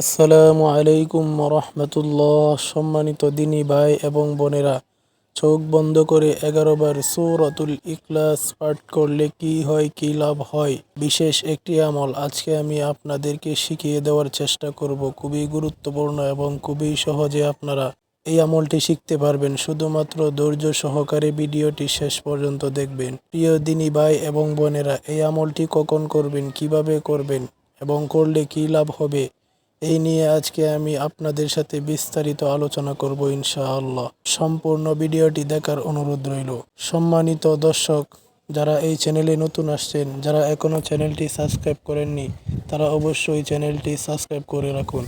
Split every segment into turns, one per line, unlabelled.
আসসালামু আলাইকুম রহমতুল্লাহ সম্মানিত দিনী ভাই এবং বোনেরা, চোখ বন্ধ করে এগারো বার সূরাতুল ইখলাস পাঠ করলে কি হয়, কি লাভ হয়? বিশেষ একটি আমল আজকে আমি আপনাদেরকে শিখিয়ে দেওয়ার চেষ্টা করব। খুবই গুরুত্বপূর্ণ এবং খুবই সহজে আপনারা এই আমলটি শিখতে পারবেন। শুধুমাত্র ধৈর্য সহকারে ভিডিওটি শেষ পর্যন্ত দেখবেন। প্রিয় দিনী ভাই এবং বোনেরা, এই আমলটি কখন করবেন, কীভাবে করবেন এবং করলে কি লাভ হবে? এই নিয়ে আজকে আমি আপনাদের সাথে বিস্তারিত আলোচনা করব ইনশাআল্লাহ। সম্পূর্ণ ভিডিওটি দেখার অনুরোধ রইল। সম্মানিত দর্শক, যারা এই চ্যানেলে নতুন আসছেন, যারা এখনও চ্যানেলটি সাবস্ক্রাইব করেননি, তারা অবশ্যই চ্যানেলটি সাবস্ক্রাইব করে রাখুন।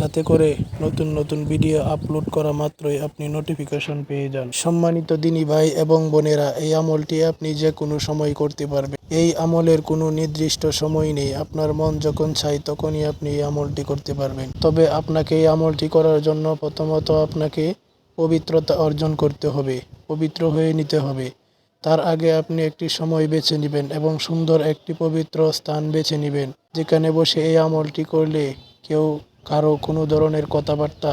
যাতে করে নতুন নতুন ভিডিও আপলোড করা মাত্রই আপনি নোটিফিকেশন পেয়ে যান। সম্মানিত দিনী ভাই এবং বোনেরা, এই আমলটি আপনি যে কোনো সময় করতে পারবেন। এই আমলের কোনো নির্দিষ্ট সময় নেই। আপনার মন যখন চাই তখনই আপনি এই আমলটি করতে পারবেন। তবে আপনাকে এই আমলটি করার জন্য প্রথমত আপনাকে পবিত্রতা অর্জন করতে হবে, পবিত্র হয়ে নিতে হবে। তার আগে আপনি একটি সময় বেছে নেবেন এবং সুন্দর একটি পবিত্র স্থান বেছে নেবেন, যেখানে বসে এই আমলটি করলে কেউ কারও কোনো ধরনের কথাবার্তা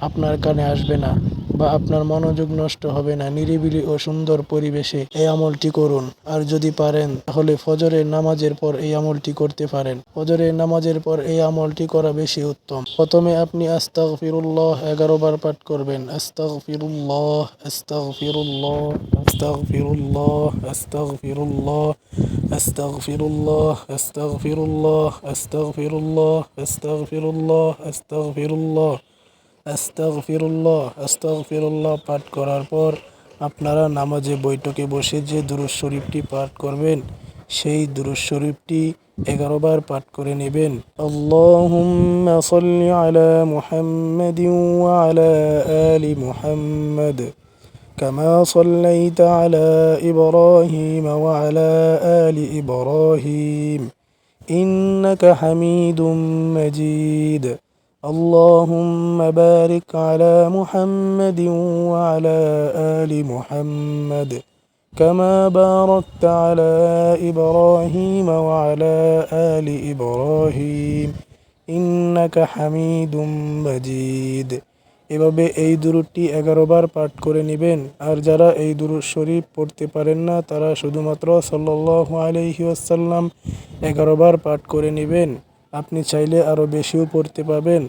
আপনার কানে আসবে না। বা আপনার মনোযোগ নষ্ট হবে না, নিরিবিলি ও সুন্দর পরিবেশে এই আমলটি করুন। আর যদি পারেন, তাহলে ফজরের নামাজের পর এই আমলটি করতে পারেন। ফজরের নামাজের পর এই আমলটি করা বেশি উত্তম। প্রথমে আপনি আস্তাক ফিরুল্লাহ এগারো বার পাঠ করবেন। আস্তাক ফিরুল্লাহ আস্তাক ফিরুল্লাহ আস্তাক ফিরুল্লাহ আস্তাক ফিরুল্লাহ আস্তাক ফিরুল্লাহ আস্তাক ফিরুল্লাহ আস্তাক ফিরুল্লাহ আস্তাক ফিরুল্লাহ আস্তাক ফিরুল্লাহ আস্তাগফিরুল্লাহ আস্তাগফিরুল্লাহ পাঠ করার পর আপনারা নামাজে বৈঠকে বসে যে দুরুজ শরীফটি পাঠ করবেন সেই দুরুজ শরীফটি এগারো বার পাঠ করে নেবেন আল্লাহুম্মা সাল্লি আলা মুহাম্মাদিন ওয়া আলা আলি মুহাম্মাদ كما صليت على إبراهيم وعلى آل إبراهيم إنك حميد مجيد اللهم بارك على محمد وعلى آل محمد كما باركت على إبراهيم وعلى آل إبراهيم إنك حميد مجيد এভাবে এই দুরুদটি এগারো বার পাঠ করে নেবেন আর যারা এই দুরুদ শরীফ পড়তে পারেন না তারা শুধুমাত্র সাল্লাহ আলহি আসাল্লাম এগারো বার পাঠ করে নেবেন আপনি চাইলে আরও বেশিও পড়তে পাবেন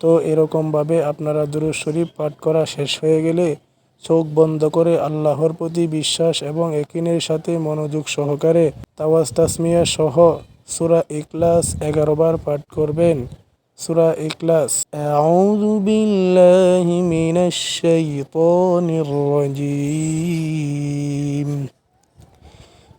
তো এরকমভাবে আপনারা দুরুদ শরীফ পাঠ করা শেষ হয়ে গেলে চোখ বন্ধ করে আল্লাহর প্রতি বিশ্বাস এবং একিনের সাথে মনোযোগ সহকারে তাওয়াজ তাসমিয়া সহ সুরা ইকলাস এগারো বার পাঠ করবেন। সুরা ইকলাস আউযু বিল্লাহি মিনাশ শাইতানির রাজিম।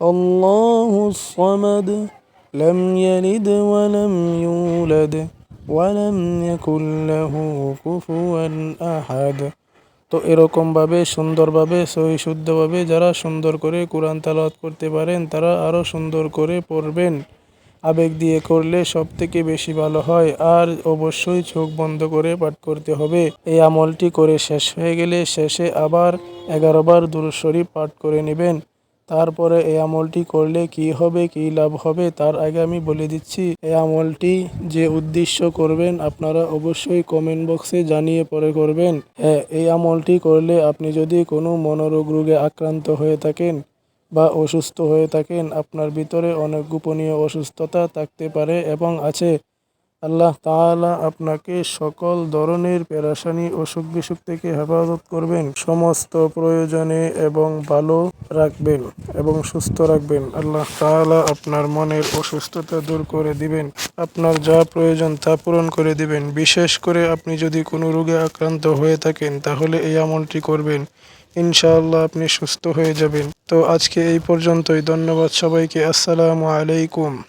الله الصمد لم يلد ولم يولد ولم يكن له كفوا أحد তো এরকমভাবে সুন্দরভাবে সহি শুদ্ধভাবে যারা সুন্দর করে কোরআন তালাওয়াত করতে পারেন তারা আরও সুন্দর করে পড়বেন আবেগ দিয়ে করলে সব থেকে বেশি ভালো হয় আর অবশ্যই চোখ বন্ধ করে পাঠ করতে হবে এই আমলটি করে শেষ হয়ে গেলে শেষে আবার এগারো বার দুরুশরীফ পাঠ করে নেবেন তারপরে এই আমলটি করলে কি হবে, কি লাভ হবে, তার আগে আমি বলে দিচ্ছি, এই আমলটি যে উদ্দেশ্য করবেন আপনারা অবশ্যই কমেন্ট বক্সে জানিয়ে পরে করবেন। হ্যাঁ এই আমলটি করলে আপনি যদি কোনো মনোরোগ রোগে আক্রান্ত হয়ে থাকেন বা অসুস্থ হয়ে থাকেন, আপনার ভিতরে অনেক গোপনীয় অসুস্থতা থাকতে পারে এবং আছে। আল্লাহ তাআলা আপনাকে সকল ধরনের পেরাশানি অসুখ বিসুখ থেকে হেফাজত করবেন। সমস্ত প্রয়োজনে এবং ভালো রাখবেন এবং সুস্থ রাখবেন। আল্লাহ তাআলা আপনার মনের অসুস্থতা দূর করে দিবেন। আপনার যা প্রয়োজন তা পূরণ করে দিবেন। বিশেষ করে আপনি যদি কোনো রোগে আক্রান্ত হয়ে থাকেন, তাহলে এই আমলটি করবেন। ইনশাআল্লাহ আপনি সুস্থ হয়ে যাবেন। তো আজকে এই পর্যন্তই। ধন্যবাদ সবাইকে। আসসালামু আলাইকুম।